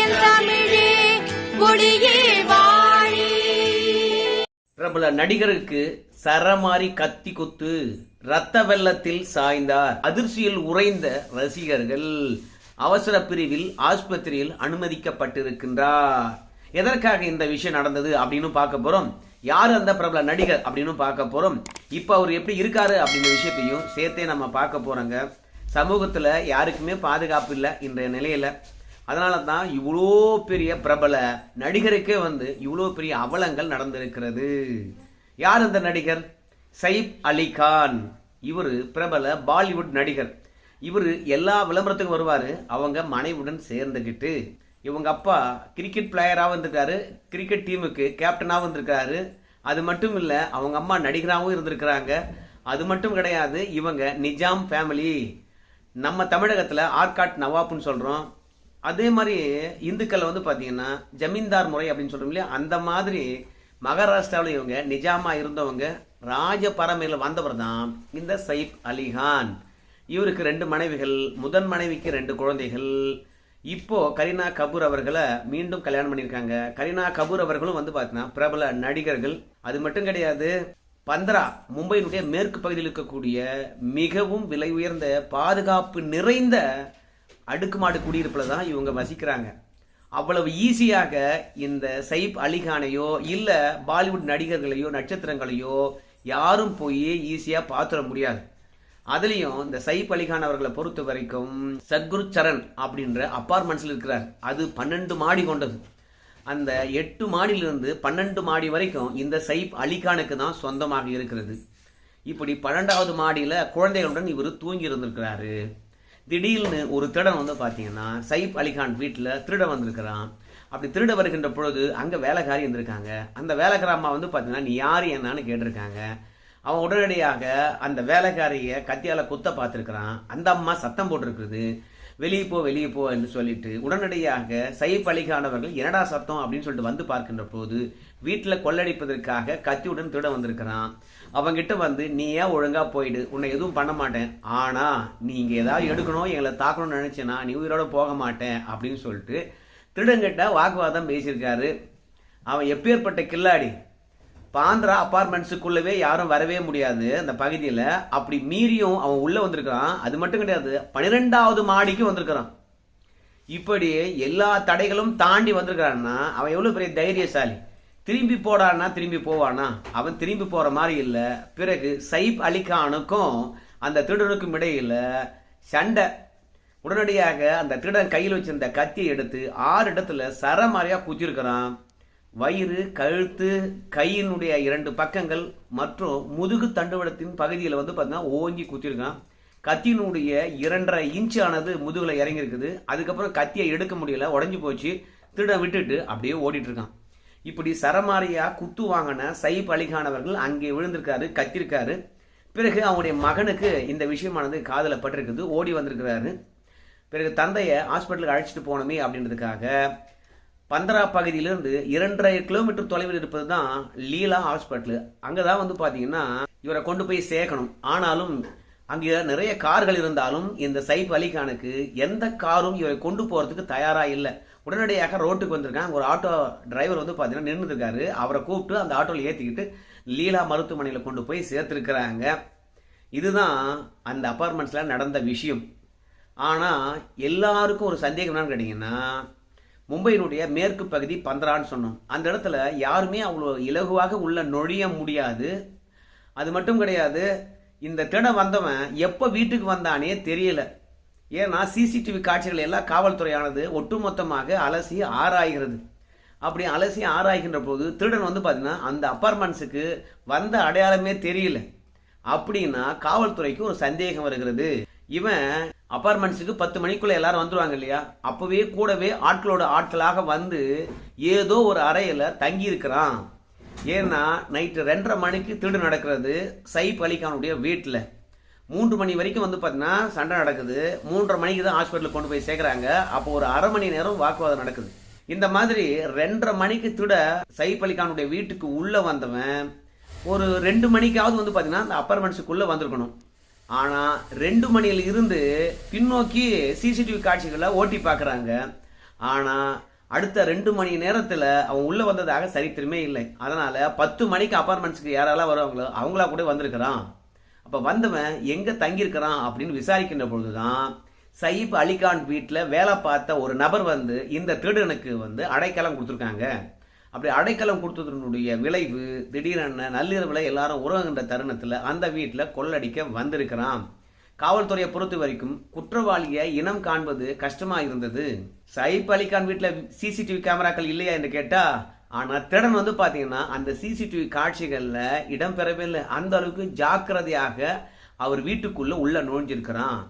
என் தமிழே வாழி. பிரபல நடிகருக்கு சரமாரி கத்தி குத்து ரத்த வெள்ளத்தில் சாய்ந்தார். அதிர்ச்சியில் உறைந்த ரசிகர்கள் அவசர பிரிவில் ஆஸ்பத்திரியில் அனுமதிக்கப்பட்டிருக்கின்றார். எதற்காக இந்த விஷயம் நடந்தது அப்படின்னு பார்க்க போறோம். யார் அந்த பிரபல நடிகர் அப்படின்னு பார்க்க போறோம். இப்போ அவர் எப்படி இருக்காரு அப்படின்ற விஷயத்தையும் சேர்த்தே நம்ம பார்க்க போறோங்க. சமூகத்துல யாருக்குமே பாதுகாப்பு இல்லை இன்றைய நிலையில. அதனால தான் இவ்வளோ பெரிய பிரபல நடிகருக்கே வந்து இவ்வளோ பெரிய அவலங்கள் நடந்திருக்கிறது. யார் அந்த நடிகர்? சயிப் அலி கான். இவர் பிரபல பாலிவுட் நடிகர். இவர் எல்லா விளம்பரத்துக்கும் வருவார். அவங்க மனைவியுடன் சேர்ந்துக்கிட்டு இவங்க அப்பா கிரிக்கெட் பிளேயராகவும் வந்திருக்காரு. கிரிக்கெட் டீமுக்கு கேப்டனாகவும் வந்திருக்காரு. அது மட்டும் இல்லை அவங்க அம்மா நடிகராகவும் இருந்திருக்கிறாங்க. அது மட்டும் கிடையாது இவங்க நிஜாம் ஃபேமிலி நம்ம தமிழகத்தில் ஆர்காட் நவாப்னு சொல்கிறோம் அதே மாதிரி இந்துக்கள் வந்து பார்த்தீங்கன்னா ஜமீன்தார் முறை அப்படின்னு சொல்கிறோம் இல்லையா? அந்த மாதிரி மகாராஷ்டிராவில் இவங்க நிஜாமா இருந்தவங்க ராஜ பரம்பரையில் வந்தவர் தான் இந்த சயிப் அலிகான் இவருக்கு ரெண்டு மனைவிகள் முதன் மனைவிக்கு ரெண்டு குழந்தைகள். இப்போ கரீனா கபூர் அவர்களை மீண்டும் கல்யாணம் பண்ணியிருக்காங்க. கரீனா கபூர் அவர்களும் வந்து பார்த்தீங்கன்னா பிரபல நடிகர்கள். அது மட்டும் கிடையாது பந்தரா மும்பையினுடைய மேற்கு பகுதியில் இருக்கக்கூடிய மிகவும் விலை உயர்ந்த பாதுகாப்பு நிறைந்த அடுக்குமாடு குடியிருப்பில் தான் இவங்க வசிக்கிறாங்க. அவ்வளவு ஈஸியாக இந்த சைப் அலிகானையோ இல்லை பாலிவுட் நடிகர்களையோ நட்சத்திரங்களையோ யாரும் போய் ஈஸியாக பார்த்துட முடியாது. அதுலேயும் இந்த சைப் அலிகான் அவர்களை பொறுத்த வரைக்கும் சத்குரு சரண் அப்படின்ற அப்பார்ட்மெண்ட்ஸில் இருக்கிறார். அது பன்னெண்டு மாடி கொண்டது. அந்த எட்டு மாடியிலிருந்து பன்னெண்டு மாடி வரைக்கும் இந்த சைப் அலிகானுக்கு தான் சொந்தமாக இருக்கிறது. இப்படி பன்னெண்டாவது மாடியில் குழந்தைகளுடன் இவர் தூங்கி இருந்திருக்கிறாரு. திடீர்னு ஒரு திருடன் வந்து பார்த்தீங்கன்னா சயிப் அலிகான் வீட்டில் திருட வந்திருக்கிறான். அப்படி திருட வருகின்ற பொழுது அங்கே வேலைக்காரி இருந்திருக்காங்க. அந்த வேலைக்கார அம்மா வந்து பார்த்தீங்கன்னா நீ யார் என்னன்னு கேட்டிருக்காங்க. அவன் உடனடியாக அந்த வேலைக்காரியை கத்தியால் குத்த பார்த்துருக்குறான். அந்த அம்மா சத்தம் போட்டிருக்குது. வெளியே போ வெளியே போ என்று சொல்லிட்டு உடனடியாக சைப் அலிகானவர்கள் என்னடா சத்தம் அப்படின்னு சொல்லிட்டு வந்து பார்க்கின்ற போது வீட்டில் கொள்ளடிப்பதற்காக கத்தியுடன் திருட வந்திருக்கிறான். அவங்கிட்ட வந்து நீ ஏன் ஒழுங்காக போயிடு? உன்னை எதுவும் பண்ண மாட்டேன். ஆனால் நீங்கள் ஏதாவது எடுக்கணும் எங்களை தாக்கணும்னு நினச்சேன்னா நீ உயிரோட போக மாட்டேன். அப்படின்னு சொல்லிட்டு திருடங்கிட்ட வாக்குவாதம் பேசியிருக்காரு. அவன் எப்பேற்பட்ட கில்லாடி? பாந்திரா அப்பார்ட்மெண்ட்ஸுக்குள்ளவே யாரும் வரவே முடியாது அந்த பகுதியில். அப்படி மீறியும் அவன் உள்ளே வந்திருக்கிறான். அது மட்டும் கிடையாது பன்னிரெண்டாவது மாடிக்கு வந்திருக்கிறான். இப்படி எல்லா தடைகளும் தாண்டி வந்திருக்கிறான்னா அவன் எவ்வளோ பெரிய தைரியசாலி? திரும்பி போடான்னா திரும்பி போவானா? அவன் திரும்பி போகிற மாதிரி இல்லை. பிறகு சைப் அலிகானுக்கும் அந்த திருடனுக்கும் இடையில் சண்டை. உடனடியாக அந்த திருடன் கையில் வச்சிருந்த கத்தியை எடுத்து ஆறு இடத்துல சரமாரியாக குத்திருக்கிறான். வயிறு கழுத்து கையினுடைய இரண்டு பக்கங்கள் மற்றும் முதுகு தண்டுவடத்தின் பகுதியில் வந்து பார்த்தீங்கன்னா ஓங்கி குத்திருக்கான். கத்தியினுடைய இரண்டரை இன்ச் ஆனது முதுகில் இறங்கியிருக்குது. அதுக்கப்புறம் கத்தியை எடுக்க முடியல உடஞ்சி போச்சு. திருட விட்டுட்டு அப்படியே ஓடிட்டு இருக்கான் இப்படி சரமாரியா குத்து வாங்கின சைப் அலிகானவர்கள் அங்கே விழுந்திருக்காரு கத்திருக்காரு. பிறகு அவனுடைய மகனுக்கு இந்த விஷயமானது காதல பட்டிருக்குது ஓடி வந்திருக்கிறாரு. பிறகு தந்தையை ஹாஸ்பிட்டலுக்கு அழைச்சிட்டு போனோமே அப்படின்றதுக்காக பந்தரா பகுதியிலிருந்து இரண்டரை கிலோமீட்டர் தொலைவில் இருப்பது தான் லீலா ஹாஸ்பிட்டல் அங்கே தான் வந்து பார்த்தீங்கன்னா இவரை கொண்டு போய் சேர்க்கணும். ஆனாலும் அங்கே நிறைய கார்கள் இருந்தாலும் இந்த சைப் அலிகானுக்கு எந்த காரும் இவரை கொண்டு போகிறதுக்கு தயாராக இல்லை. உடனடியாக ரோட்டுக்கு வந்திருக்காங்க. ஒரு ஆட்டோ டிரைவர் வந்து பார்த்தீங்கன்னா நின்றுருக்காரு அவரை கூப்பிட்டு அந்த ஆட்டோவில் ஏற்றிக்கிட்டு லீலா மருத்துவமனையில் கொண்டு போய் சேர்த்துருக்குறாங்க. இதுதான் அந்த அப்பார்ட்மெண்ட்ஸில் நடந்த விஷயம். ஆனால் எல்லாருக்கும் ஒரு சந்தேகம் என்னன்னு கேட்டிங்கன்னா மும்பையினுடைய மேற்கு பகுதி பந்தரான்னு சொன்னோம். அந்த இடத்துல யாருமே அவ்வளோ இலகுவாக உள்ள நொழிய முடியாது. அது மட்டும் கிடையாது இந்த திட வந்தவன் எப்போ வீட்டுக்கு வந்தானே தெரியல. ஏன்னா சிசிடிவி காட்சிகள் எல்லாம் காவல்துறையானது ஒட்டுமொத்தமாக அலசி ஆராய்கிறது. அப்படி அலசி ஆராய்கின்ற போது திருடன் வந்து பார்த்தீங்கன்னா அந்த அப்பார்ட்மெண்ட்ஸுக்கு வந்த அடையாளமே தெரியல. அப்படின்னா காவல்துறைக்கு ஒரு சந்தேகம் வருகிறது. இவன் அப்பார்ட்மெண்ட்ஸுக்கு பத்து மணிக்குள்ள எல்லாரும் வந்துடுவாங்க இல்லையா? அப்போவே கூடவே ஆட்களோட ஆட்களாக வந்து ஏதோ ஒரு அறையில் தங்கி இருக்கிறான் ஏன்னா நைட்டு ரெண்டரை மணிக்கு திருடு நடக்கிறது சைப் அலிகானுடைய வீட்டில் மூன்று மணி வரைக்கும் வந்து பார்த்தீங்கன்னா சண்டை நடக்குது. மூன்றரை மணிக்கு தான் ஹாஸ்பிட்டலுக்கு கொண்டு போய் சேர்க்குறாங்க. அப்போ ஒரு அரை மணி நேரம் வாக்குவாதம் நடக்குது. இந்த மாதிரி ரெண்டரை மணிக்கு திட சைப் அலிகானுடைய வீட்டுக்கு உள்ளே வந்தவன் ஒரு ரெண்டு மணிக்காவது வந்து பார்த்தீங்கன்னா அந்த அப்பார்ட்மெண்ட்ஸுக்குள்ளே வந்திருக்கணும். ஆனால் ரெண்டு மணியில் இருந்து பின்னோக்கி சிசிடிவி காட்சிகளை ஓட்டி பார்க்குறாங்க ஆனால் அடுத்த ரெண்டு மணி நேரத்தில் அவன் உள்ளே வந்ததாக சரித்திரமே இல்லை. அதனால் பத்து மணிக்கு அப்பார்ட்மெண்ட்ஸுக்கு யாரெல்லாம் வருவாங்களோ அவங்களா கூட வந்திருக்கிறான். அப்போ வந்தவன் எங்கே தங்கியிருக்கிறான் அப்படின்னு விசாரிக்கின்ற பொழுது தான் சயீப் அலிகான் வீட்டில் வேலை பார்த்த ஒரு நபர் வந்து இந்த திருடனுக்கு வந்து அடைக்கலம் கொடுத்துருக்காங்க. அப்படி அடைக்கலம் கொடுத்ததனுடைய விளைவு திடீரென நள்ளிரவில் எல்லாரும் உறங்குகின்ற தருணத்தில் அந்த வீட்டில் கொள்ளடிக்க வந்திருக்கிறான். காவல்துறையை பொறுத்த வரைக்கும் குற்றவாளியை இனம் காண்பது கஷ்டமாக இருந்தது. சைப் அலிகான் வீட்டில் சிசிடிவி கேமராக்கள் இல்லையா என்று கேட்டா ஆனால் திருடன் வந்து பார்த்தீங்கன்னா அந்த சிசிடிவி காட்சிகளில் இடம்பெறவே இல்லை. அந்த அளவுக்கு ஜாக்கிரதையாக அவர் வீட்டுக்குள்ளே உள்ளே நுழைஞ்சிருக்கிறான்.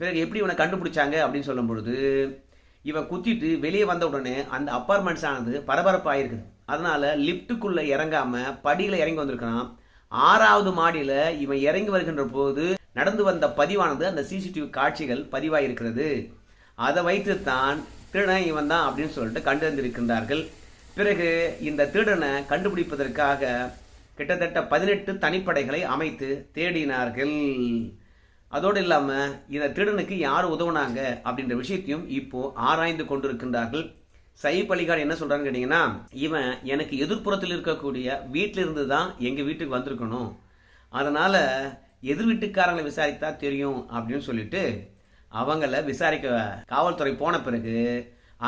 பிறகு எப்படி இவனை கண்டுபிடிச்சாங்க அப்படின்னு சொல்லும் பொழுது இவன் குத்திட்டு வெளியே வந்த உடனே அந்த அப்பார்ட்மெண்ட்ஸ் ஆனது பரபரப்பாயிருக்குது. அதனால லிஃப்ட்டுக்குள்ளே இறங்காம படியில் இறங்கி வந்திருக்கிறான். ஆறாவது மாடியில் இவன் இறங்கி வருகின்ற போது நடந்து வந்த பதிவானது அந்த சிசிடிவி காட்சிகள் பதிவாயிருக்கிறது. அதை வைத்து தான் திருடன் இவன் தான் அப்படின்னு சொல்லிட்டு கண்டறிந்திருக்கின்றார்கள். பிறகு இந்த திருடனை கண்டுபிடிப்பதற்காக கிட்டத்தட்ட பதினெட்டு தனிப்படைகளை அமைத்து தேடினார்கள். அதோடு இல்லாமல் இந்த திருடனுக்கு யார் உதவுனாங்க அப்படின்ற விஷயத்தையும் இப்போ ஆராய்ந்து கொண்டிருக்கின்றார்கள். சைப் அலிகான் என்ன சொல்கிறான்னு கேட்டிங்கன்னா இவன் எனக்கு எதிர்ப்புறத்தில் இருக்கக்கூடிய வீட்டில் இருந்து தான் எங்கள் வீட்டுக்கு வந்திருக்கணும். அதனால் எதிர் வீட்டுக்காரங்களை விசாரித்தா தெரியும் அப்படின்னு சொல்லிட்டு அவங்கள விசாரிக்க காவல்துறை போன பிறகு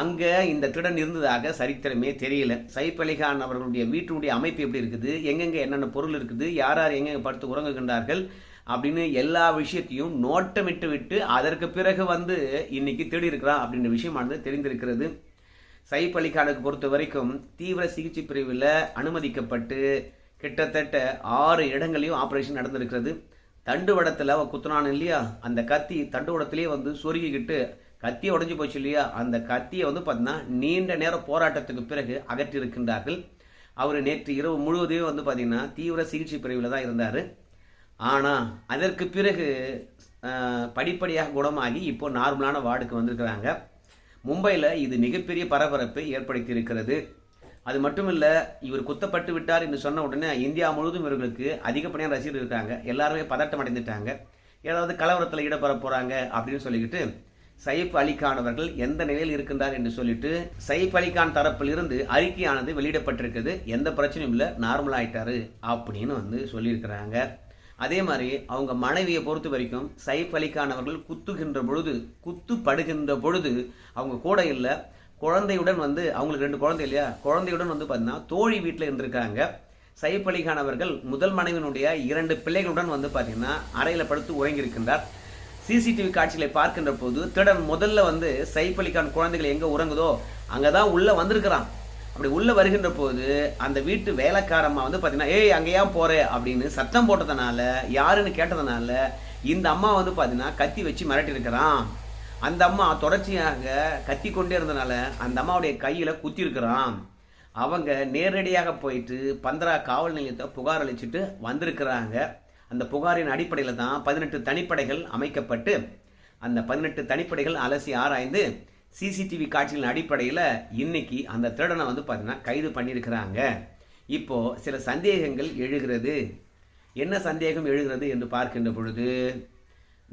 அங்கே இந்த திருடன் இருந்ததாக சரித்திரமே தெரியல. சைப் அலிகான் அவர்களுடைய வீட்டினுடைய அமைப்பு எப்படி இருக்குது? எங்கெங்க என்னென்ன பொருள் இருக்குது? யார் யார் எங்கெங்க படுத்து உறங்குகின்றார்கள்? அப்படின்னு எல்லா விஷயத்தையும் நோட்டமிட்டு விட்டு அதற்கு பிறகு வந்து இன்னைக்கு தேடி இருக்கிறான் அப்படின்ற விஷயமானது தெரிந்திருக்கிறது. சைப் அலிகானுக்கு பொறுத்த வரைக்கும் தீவிர சிகிச்சை பிரிவில் அனுமதிக்கப்பட்டு கிட்டத்தட்ட ஆறு இடங்களையும் ஆப்ரேஷன் நடந்திருக்கிறது. தண்டுவடத்தில் அவன் குத்துனான் இல்லையா? அந்த கத்தி தண்டுவடத்திலேயே வந்து சொருகிக்கிட்டு கத்தி உடஞ்சி போச்சு இல்லையா? அந்த கத்தியை வந்து பார்த்தீங்கன்னா நீண்ட நேர போராட்டத்துக்கு பிறகு அகற்றி இருக்கின்றார்கள் அவர் நேற்று இரவு முழுவதையும் வந்து பார்த்தீங்கன்னா தீவிர சிகிச்சை பிரிவில் தான் இருந்தார். ஆனால் அதற்கு பிறகு படிப்படியாக குணமாகி இப்போ நார்மலான வார்டுக்கு வந்திருக்கிறாங்க. மும்பையில் இது மிகப்பெரிய பரபரப்பை ஏற்படுத்தி இருக்கிறது அது மட்டும் இல்லை இவர் குத்தப்பட்டு விட்டார் என்று சொன்ன உடனே இந்தியா முழுவதும் இவர்களுக்கு அதிகப்படியான ரசிகர்கள் இருக்காங்க. எல்லாருமே பதட்டம் அடைந்துட்டாங்க. ஏதாவது கலவரத்தில் ஈடுபட போகிறாங்க அப்படின்னு சொல்லிக்கிட்டு சயிப் அலிகான் அவர்கள் எந்த நிலையில் இருக்கின்றார் என்று சொல்லிட்டு சயிப் அலிகான் தரப்பிலிருந்து அறிக்கையானது வெளியிடப்பட்டிருக்குது எந்த பிரச்சனையும் இல்லை நார்மல் ஆயிட்டாரு அப்படின்னு வந்து சொல்லியிருக்கிறாங்க. அதே மாதிரி அவங்க மனைவியை பொறுத்த வரைக்கும் சைஃப் அலிகானவர்கள் குத்துகின்ற பொழுது குத்து படுகின்ற பொழுது அவங்க கூட இல்லை. குழந்தையுடன் வந்து அவங்களுக்கு ரெண்டு குழந்தை இல்லையா? குழந்தையுடன் வந்து பார்த்தீங்கன்னா தோழி வீட்டில் இருந்திருக்காங்க. சைஃப் அலிகான் அவர்கள் முதல் மனைவியினுடைய இரண்டு பிள்ளைகளுடன் வந்து பார்த்தீங்கன்னா அறையில் படுத்து உறங்கியிருக்கின்றார். சிசிடிவி காட்சிகளை பார்க்கின்ற போது திருடன் முதல்ல வந்து சைஃப் அலிகான் குழந்தைகள் எங்கே உறங்குதோ அங்கே தான் உள்ளே வந்திருக்கிறான். அப்படி உள்ள வருகின்ற போது அந்த வீட்டு வேலைக்காரம்மா வந்து பார்த்தீங்கன்னா ஏய் அங்கே ஏன் அப்படின்னு சத்தம் போட்டதுனால யாருன்னு கேட்டதுனால இந்த அம்மா வந்து பார்த்தீங்கன்னா கத்தி வச்சு மிரட்டி இருக்கிறான் அந்த அம்மா தொடர்ச்சியாக கத்தி கொண்டே இருந்தனால அந்த அம்மாவுடைய கையில குத்திருக்கிறான் அவங்க நேரடியாக போயிட்டு பந்தரா காவல் நிலையத்தை புகார் அளிச்சுட்டு வந்திருக்கிறாங்க. அந்த புகாரின் அடிப்படையில் தான் பதினெட்டு தனிப்படைகள் அமைக்கப்பட்டு அந்த பதினெட்டு தனிப்படைகள் அலசி ஆராய்ந்து சிசிடிவி காட்சிகளின் அடிப்படையில் இன்னைக்கு அந்த திருடனை வந்து பார்த்தீங்கன்னா கைது பண்ணியிருக்கிறாங்க. இப்போ சில சந்தேகங்கள் எழுகிறது. என்ன சந்தேகம் எழுகிறது என்று பார்க்கின்ற பொழுது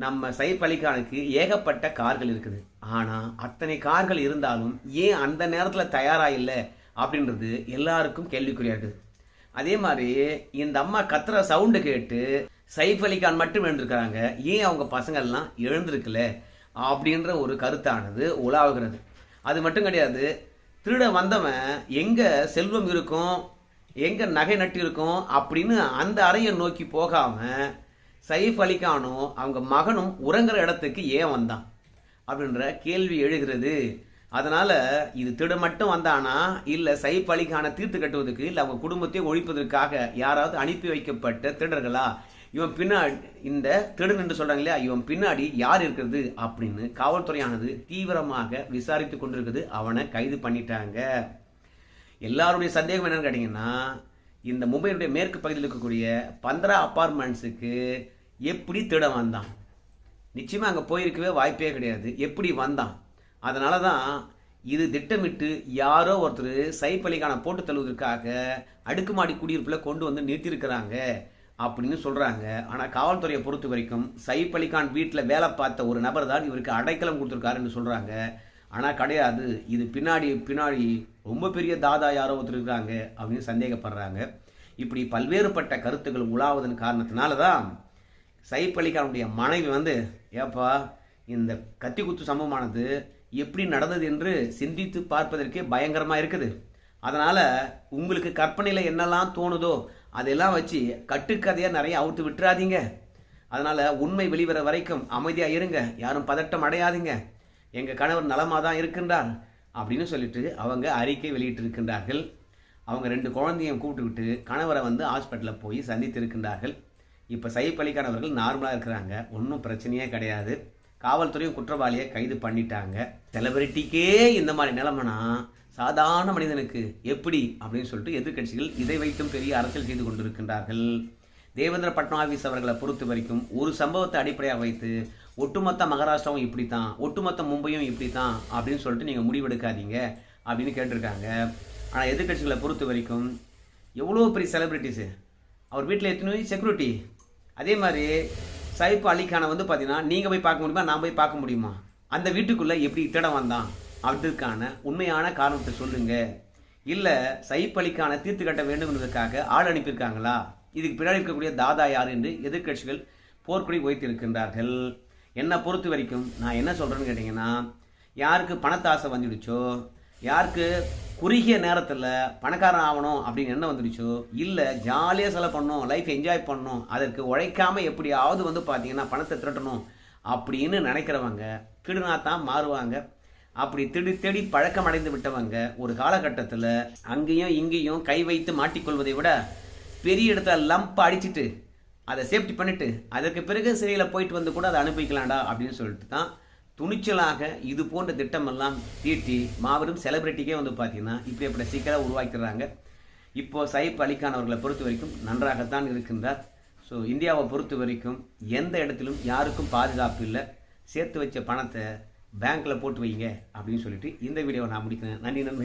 நம்ம சைப் அலிகானுக்கு ஏகப்பட்ட கார்கள் இருக்குது. ஆனால் அத்தனை கார்கள் இருந்தாலும் ஏன் அந்த நேரத்தில் தயாராக இல்லை? அப்படின்றது எல்லாருக்கும் கேள்விக்குறியாக இருக்குது. அதே மாதிரி இந்த அம்மா கத்துற சவுண்டு கேட்டு சைஃப் அலிகான் மட்டும் எழுந்திருக்கிறாங்க. ஏன் அவங்க பசங்கள்லாம் எழுந்திருக்கல? அப்படின்ற ஒரு கருத்தானது உலாவுகிறது. அது மட்டும் கிடையாது திருட வந்தவன் எங்கே செல்வம் இருக்கும் எங்கே நகை நட்டு இருக்கும் அப்படின்னு அந்த அறையை நோக்கி போகாமல் சைஃப் அலிகானும் அவங்க மகனும் உறங்குற இடத்துக்கு ஏன் வந்தான்? அப்படின்ற கேள்வி எழுகிறது. அதனால் இது திருட மட்டும் வந்தானா? இல்லை சைஃப் அலிகானை தீர்த்து கட்டுவதற்கு இல்லை அவங்க குடும்பத்தை ஒழிப்பதற்காக யாராவது அனுப்பி வைக்கப்பட்ட திருடர்களா? இவன் பின்னாடி இந்த திருடன் என்று சொல்றாங்க இல்லையா? இவன் பின்னாடி யார் இருக்கிறது அப்படின்னு காவல்துறையானது தீவிரமாக விசாரித்து கொண்டிருக்குது. அவனை கைது பண்ணிட்டாங்க. எல்லாருடைய சந்தேகம் என்னன்னு கேட்டிங்கன்னா இந்த மும்பையினுடைய மேற்கு பகுதியில் இருக்கக்கூடிய பந்தரா அப்பார்ட்மெண்ட்ஸுக்கு எப்படி திருடன் வந்தான்? நிச்சயமாக அங்கே போயிருக்கவே வாய்ப்பே கிடையாது. எப்படி வந்தான்? அதனால தான் இது திட்டமிட்டு யாரோ ஒருத்தர் சைப் அலிகான போட்டு தள்ளுவதற்காக அடுக்குமாடி குடியிருப்பில் கொண்டு வந்து நிறுத்தியிருக்கிறாங்க. அப்படின்னு சொல்கிறாங்க ஆனால் காவல்துறையை பொறுத்த வரைக்கும் சைப் அலிகான் வீட்டில் வேலை பார்த்த ஒரு நபர் தான் இவருக்கு அடைக்கலம் கொடுத்துருக்காருன்னு சொல்கிறாங்க ஆனால் கிடையாது. இது பின்னாடி பின்னாடி ரொம்ப பெரிய தாதா யாரோ ஒருத்தர் இருக்காங்க அப்படின்னு சந்தேகப்படுறாங்க. இப்படி பல்வேறுபட்ட கருத்துக்கள் உலாவதன் காரணத்தினால தான் சைப் அலிகானுடைய மனைவி வந்து ஏப்பா இந்த கத்தி குத்து சம்பவமானது எப்படி நடந்தது என்று சிந்தித்து பார்ப்பதற்கே பயங்கரமாக இருக்குது. அதனால் உங்களுக்கு கற்பனையில் என்னெல்லாம் தோணுதோ அதெல்லாம் வச்சு கட்டுக்கதையாக நிறைய அவுத்து விட்டுறாதீங்க. அதனால் உண்மை வெளிவர வரைக்கும் அமைதியாக இருங்க. யாரும் பதட்டம் அடையாதீங்க. எங்கள் கணவர் நலமாக தான் இருக்கின்றார் அப்படின்னு சொல்லிட்டு அவங்க அறிக்கை வெளியிட்டிருக்கின்றார்கள். அவங்க ரெண்டு குழந்தையும் கூப்பிட்டுக்கிட்டு கணவரை வந்து ஹாஸ்பிட்டலில் போய் சந்தித்து இருக்கின்றார்கள் இப்போ சைப் அலிகானவர்கள் நார்மலாக இருக்கிறாங்க. ஒன்றும் பிரச்சனையே கிடையாது. காவல்துறையும் குற்றவாளியை கைது பண்ணிட்டாங்க. செலிபிரிட்டிக்கே இந்த மாதிரி நிலமனா சாதாரண மனிதனுக்கு எப்படி அப்படின்னு சொல்லிட்டு எதிர்க்கட்சிகள் இதை வைத்தும் பெரிய அரசியல் செய்து கொண்டிருக்கின்றார்கள். தேவேந்திர பட்னாவிஸ் அவர்களை பொறுத்த வரைக்கும் ஒரு சம்பவத்தை அடிப்படையாக வைத்து ஒட்டுமொத்த மகாராஷ்டிராவும் இப்படி தான் ஒட்டுமொத்த மும்பையும் இப்படி தான் அப்படின்னு சொல்லிட்டு நீங்கள் முடிவெடுக்காதீங்க அப்படின்னு கேட்டிருக்காங்க. ஆனால் எதிர்க்கட்சிகளை பொறுத்த வரைக்கும் எவ்வளோ பெரிய செலிப்ரிட்டிஸு அவர் வீட்டில் எத்தனை செக்யூரிட்டி அதே மாதிரி சைப் அலிகானை வந்து பார்த்தீங்கன்னா நீங்கள் போய் பார்க்க முடியுமா நான் போய் பார்க்க முடியுமா? அந்த வீட்டுக்குள்ளே எப்படி திடம் வந்தான்? அதற்கான உண்மையான காரணத்தை சொல்லுங்க. இல்லை சைப்பலிக்கான தீர்த்து கட்ட வேண்டும் என்பதற்காக ஆள் அனுப்பியிருக்காங்களா? இதுக்கு பின்னாடி இருக்கக்கூடிய தாதா யார் என்று எதிர்க்கட்சிகள் போர்க்குடி வைத்திருக்கின்றார்கள் என்னை பொறுத்த வரைக்கும் நான் என்ன சொல்கிறேன்னு கேட்டிங்கன்னா யாருக்கு பணத்தாசை வந்துடுச்சோ யாருக்கு குறுகிய நேரத்தில் பணக்காரன் ஆகணும் அப்படின்னு என்ன வந்துடுச்சோ இல்லை ஜாலியாக செலவு பண்ணணும் லைஃப் என்ஜாய் பண்ணணும் அதற்கு உழைக்காமல் எப்படியாவது வந்து பார்த்தீங்கன்னா பணத்தை திரட்டணும் அப்படின்னு நினைக்கிறவங்க கிடுனா தான் மாறுவாங்க. அப்படி திடி தேடி பழக்கம் அடைந்து விட்டவங்க ஒரு காலகட்டத்தில் அங்கேயும் இங்கேயும் கை வைத்து மாட்டிக்கொள்வதை விட பெரிய இடத்துல லம்ப் அடிச்சிட்டு அதை சேஃப்டி பண்ணிவிட்டு அதற்கு பிறகு சிறையில் போயிட்டு வந்து கூட அதை அனுபவிக்கலாம்டா அப்படின்னு சொல்லிட்டு தான் துணிச்சலாக இது போன்ற திட்டமெல்லாம் தீட்டி மாபெரும் செலிப்ரிட்டிக்கே வந்து பார்த்தீங்கன்னா இப்படி சீக்கிரம் உருவாக்கிறாங்க இப்போ சைப் அலிகான் அவர்களை பொறுத்த வரைக்கும் நன்றாகத்தான் இருக்கின்றார். ஸோ இந்தியாவை பொறுத்த வரைக்கும் எந்த இடத்திலும் யாருக்கும் பாதுகாப்பு இல்லை. சேர்த்து வச்ச பணத்தை பேங்க்கில் போட்டு வைங்க அப்படின்னு சொல்லிட்டு இந்த வீடியோவை நான் முடிக்கிறேன். நன்றி நன்றி